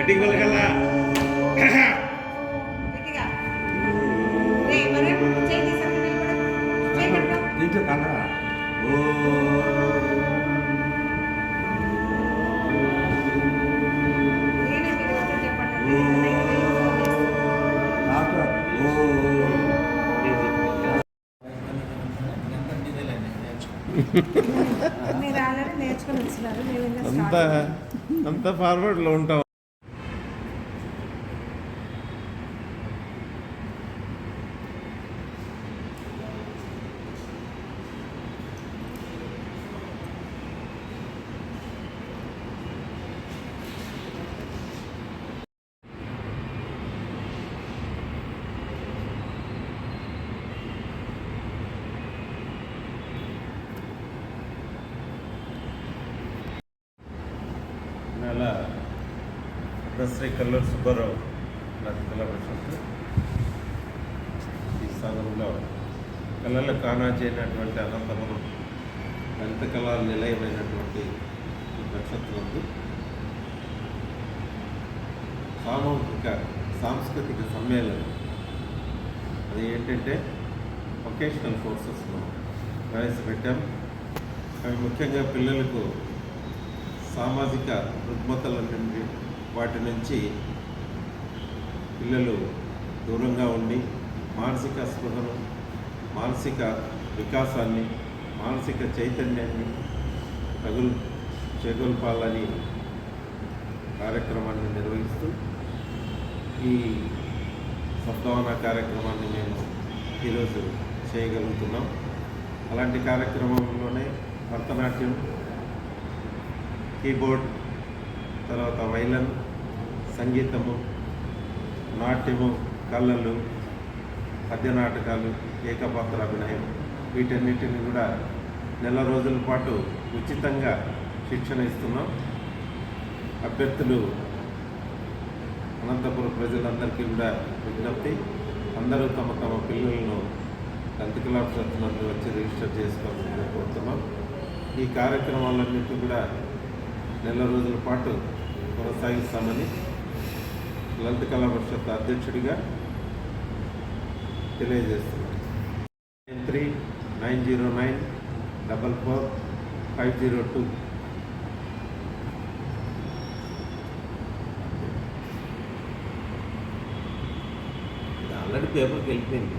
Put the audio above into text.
ఎట్టి వాయిస్ అంత స్టార్ట్ అంత ఫార్వర్డ్లో ఉంటాం. నెల శ్రీ కల్లూరు సుబ్బారావు నాకు పరిషత్ ఈ స్థానంలో కళలు కానాచేయనటువంటి అయినటువంటి అనంతపురం లలిత కళా నిలయమైనటువంటి ఈ పరిషత్ సామూహిక సాంస్కృతిక సమ్మేళనం. అది ఏంటంటే వొకేషనల్ కోర్సెస్ను ప్రవేశపెట్టాం. అవి ముఖ్యంగా పిల్లలకు సామాజిక రుగ్మతలన్నింటి నుండి వాటి నుంచి పిల్లలు దూరంగా ఉండి మానసిక స్పృహను మానసిక వికాసాన్ని మానసిక చైతన్యాన్ని తగులు చేగొల్పాలని కార్యక్రమాన్ని నిర్వహిస్తూ ఈ సద్భావన కార్యక్రమాన్ని మేము ఈరోజు చేయగలుగుతున్నాం. అలాంటి కార్యక్రమంలోనే భరతనాట్యం కీబోర్డ్ తర్వాత వైలన్ సంగీతము నాట్యము కళలు పద్య నాటకాలు ఏకపాత్ర అభినయం. వీటన్నిటిని కూడా నెల రోజుల పాటు ఉచితంగా శిక్షణ ఇస్తున్నాం. అభ్యర్థులు అనంతపురం ప్రజలందరికీ కూడా విజ్ఞప్తి. అందరూ తమ తమ పిల్లలను టెన్త్ క్లాస్ నందు వచ్చి రిజిస్టర్ చేసుకోవాలని కోరుతున్నాం. ఈ కార్యక్రమాలన్నింటినీ కూడా నెల రోజుల పాటు కొనసాగిస్తామని లలిత కళా పరిషత్ అధ్యక్షుడిగా తెలియజేస్తున్నాను nine three nine zero nine double four five zero two. Already పేపర్కి వెళ్ళిపోయింది.